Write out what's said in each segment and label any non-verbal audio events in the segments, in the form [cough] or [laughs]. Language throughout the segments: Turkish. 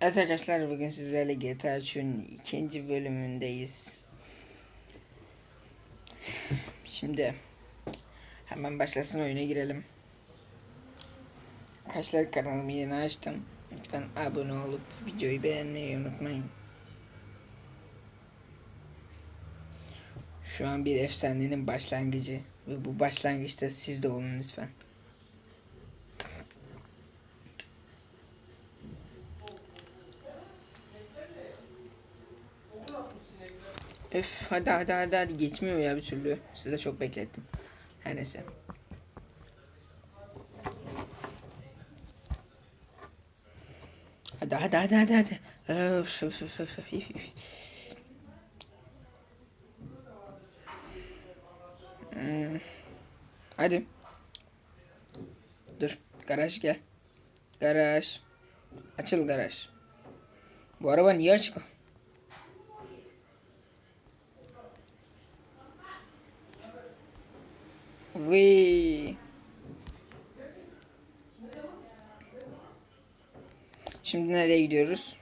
Evet arkadaşlar bugün sizlerle GTA 3'ün ikinci bölümündeyiz. Şimdi hemen başlasın oyuna girelim. Arkadaşlar kanalımı yeni açtım. Lütfen abone olup videoyu beğenmeyi unutmayın. Şu an bir efsanenin başlangıcı ve bu başlangıçta siz de olun lütfen. Öf hadi hadi hadi hadi geçmiyor ya bir türlü. Size çok beklettim. Her neyse. Hadi hadi hadi hadi hadi. Öf, öf, öf, öf, öf. Hmm. Hadi. Dur. Garaj gel. Garaj. Açıl garaj. Bu araba niye açık? Vıy. Şimdi nereye gidiyoruz?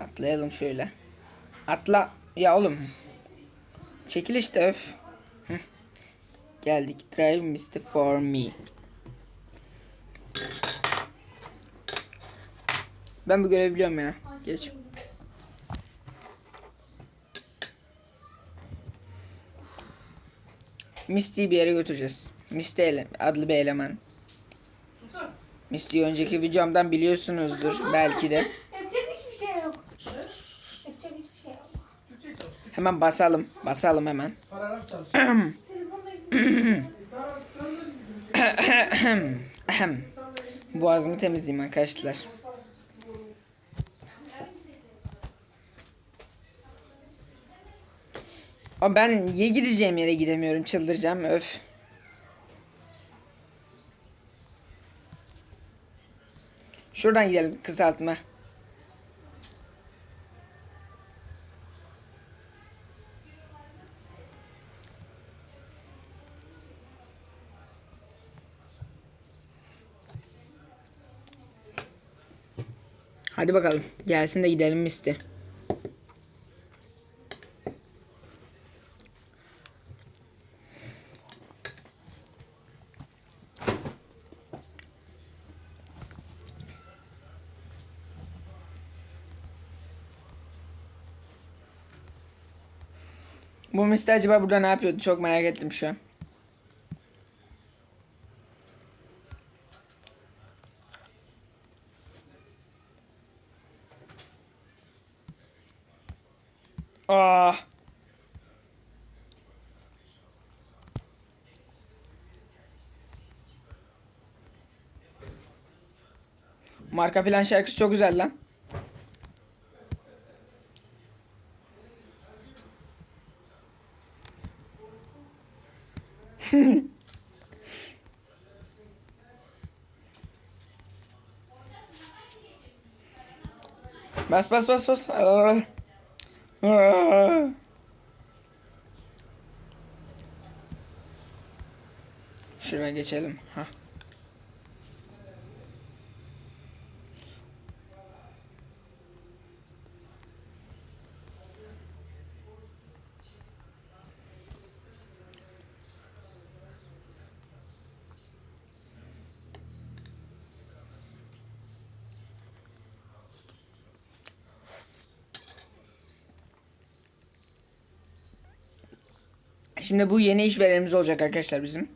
Atlayalım şöyle. Atla. Ya oğlum. Çekil işte öf. Geldik. Drive Mr. For Me. Ben bu görevi biliyorum ya. Geç. Misty'yi bir yere götüreceğiz. Misty adlı bir eleman. Misty'yi önceki videomdan biliyorsunuzdur belki de. Yapacak hiçbir şey yok. Yapacak hiçbir şey yok. Hemen basalım. Basalım hemen. [coughs] Boğazımı temizleyeyim arkadaşlar. Ama ben niye gideceğim yere gidemiyorum çıldıracağım öf. Şuradan gidelim kısaltma. Hadi bakalım gelsin de gidelim misti. Bu Misty acaba burada ne yapıyordu? Çok merak ettim şu an. Ah. Marka plan şarkısı çok güzel lan. [laughs] Bas bas bas bas. Aa. Şuraya geçelim. Ha. Şimdi bu yeni işverenimiz olacak arkadaşlar bizim.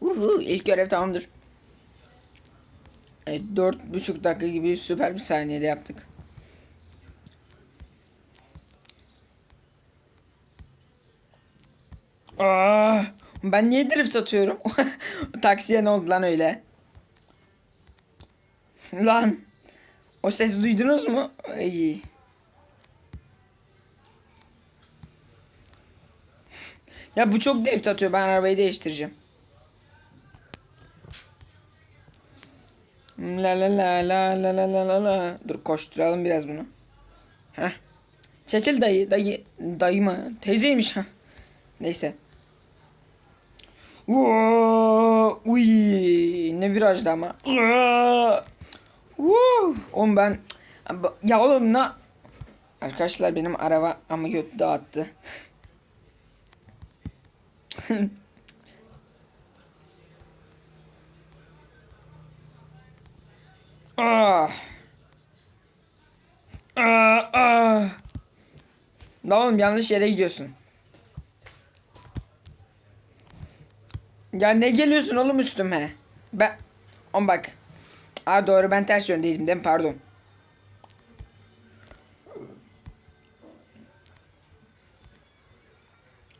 Uhu, ilk görev tamamdır. Evet, dört buçuk dakika gibi süper bir saniyede yaptık. Aa, ben niye drift atıyorum? [laughs] Taksiye ne oldu lan öyle? Lan. O ses duydunuz mu? Ay. Ya bu çok drift atıyor. Ben arabayı değiştireceğim. La la la la la la la la la. Dur koşturalım biraz bunu. Heh. Çekil dayı. Dayı. Dayı mı? Teyzeymiş ha. Neyse. Voo, uy, ne virajdı ama. Voo, oğlum ben ya oğlum ne Arkadaşlar benim araba ama göt dağıttı. Ah. Ah, ah. Oğlum yanlış yere gidiyorsun. Ya ne geliyorsun oğlum üstüme? Ben... On bak. Aa doğru ben ters yöndeydim değil mi? Pardon.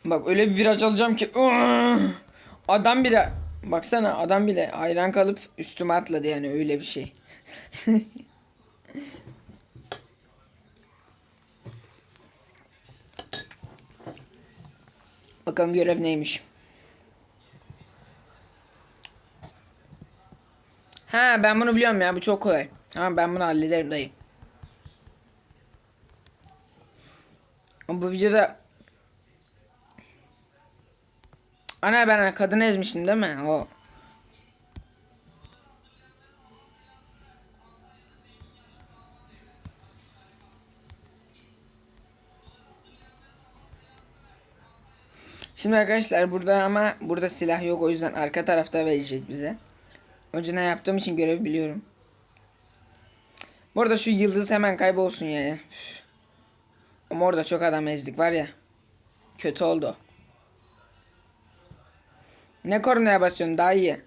Bak öyle bir viraj alacağım ki. Adam bile... Baksana adam bile hayran kalıp üstüme atladı yani öyle bir şey. [laughs] Bakalım görev neymiş. Ha ben bunu biliyorum ya bu çok kolay. Tamam ben bunu hallederim dayı. Ama Bu videoda Ana ben kadını ezmişim değil mi? O. Şimdi arkadaşlar burada ama burada silah yok o yüzden arka tarafta verecek bize. Önceden yaptığım için görevi biliyorum. Bu arada şu yıldız hemen kaybolsun yani. Ama orada çok adam ezdik var ya. Kötü oldu. Ne kornaya basıyorsun daha iyi.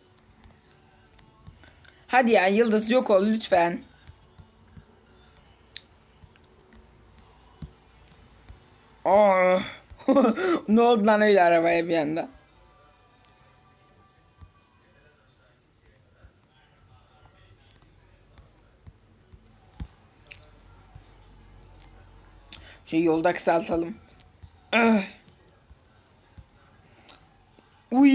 Hadi ya yıldız yok ol lütfen. Aa. [laughs] ne oldu lan öyle arabaya bir anda? Şu yolda kısaltalım. Ah. Uy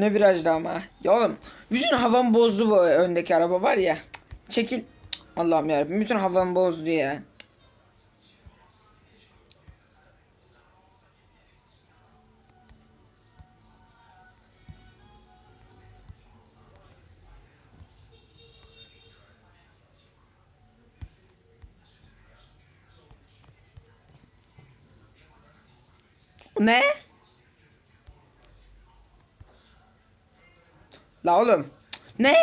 ne virajdı ama. Ya oğlum bütün havam bozdu bu öndeki araba var ya. Çekil. Allah'ım yarabbim bütün havam bozdu ya. Ne? La oğlum. Ne?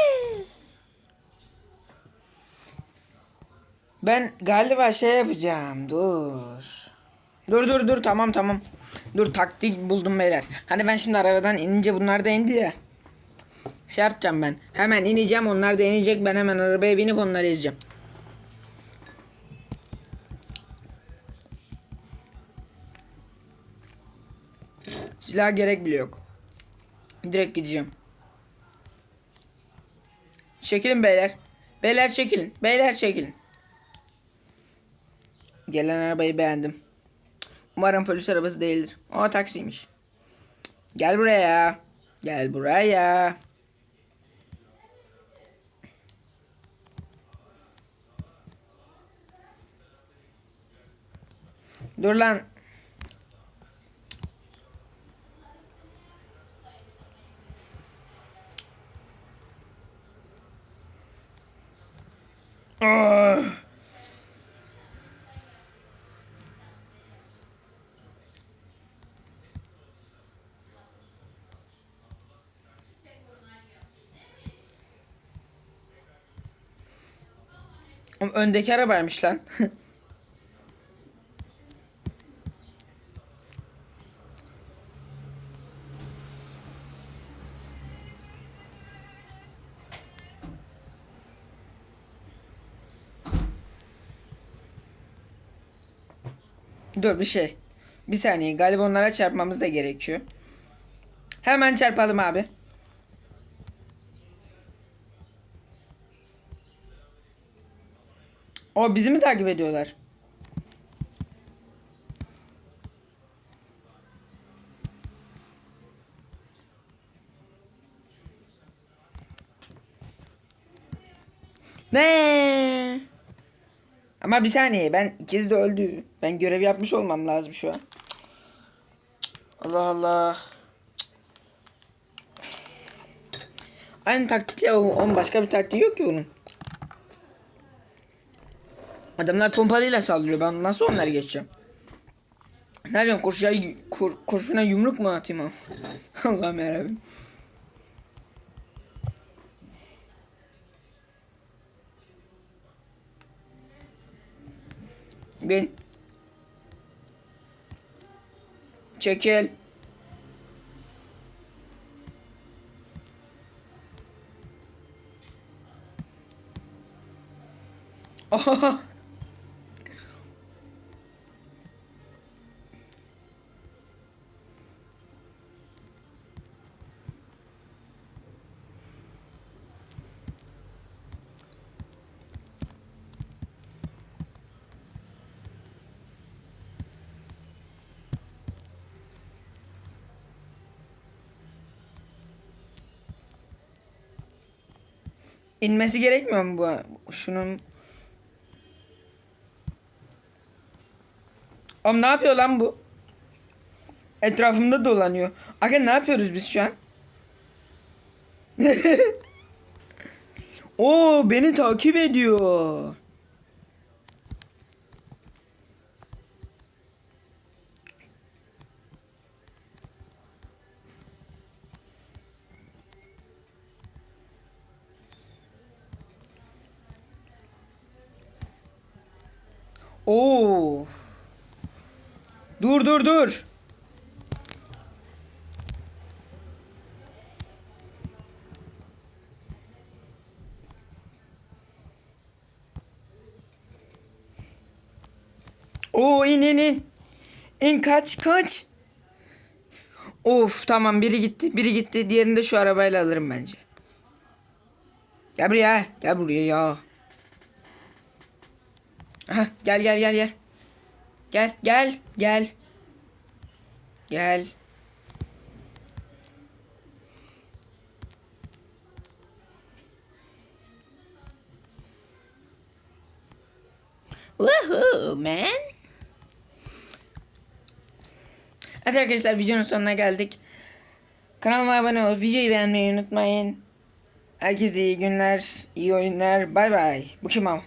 Ben galiba şey yapacağım. Dur. Dur dur dur tamam tamam. Dur taktik buldum beyler. Hani ben şimdi arabadan inince bunlar da indi ya. Şey yapacağım ben. Hemen ineceğim onlar da inecek. Ben hemen arabaya binip onları ezeceğim. Silah gerek bile yok. Direkt gideceğim. Çekilin beyler. Beyler çekilin. Beyler çekilin. Gelen arabayı beğendim. Umarım polis arabası değildir. O taksiymiş. Gel buraya. Gel buraya. Dur lan. Oğlum Öndeki arabaymış lan. Dur bir şey. Bir saniye galiba onlara çarpmamız da gerekiyor. Hemen çarpalım abi. O bizi mi takip ediyorlar? Ne? Ama bir saniye ben ikiz de öldü. Ben görev yapmış olmam lazım şu an. Allah Allah. Aynı taktikle onun başka bir taktiği yok ki bunun. Adamlar pompalıyla saldırıyor. Ben nasıl onları geçeceğim? Ne yapayım? Kurşuna, kur, kurşuna yumruk mu atayım? [laughs] Allah'ım yarabbim. Bin. Çekil. Oha. [laughs] İnmesi gerekmiyor mu bu? Şunun... Oğlum ne yapıyor lan bu? Etrafımda dolanıyor. Aga ne yapıyoruz biz şu an? [laughs] Oo beni takip ediyor. Dur dur dur. Oo in in in. İn kaç kaç. Of tamam biri gitti biri gitti diğerini de şu arabayla alırım bence. Gel buraya gel buraya ya. Aha, gel gel gel gel. Gel gel gel. Gel. Woohoo man. Evet arkadaşlar videonun sonuna geldik. Kanalıma abone olup videoyu beğenmeyi unutmayın. Herkese iyi günler, iyi oyunlar. Bay bay. Bu kim ama?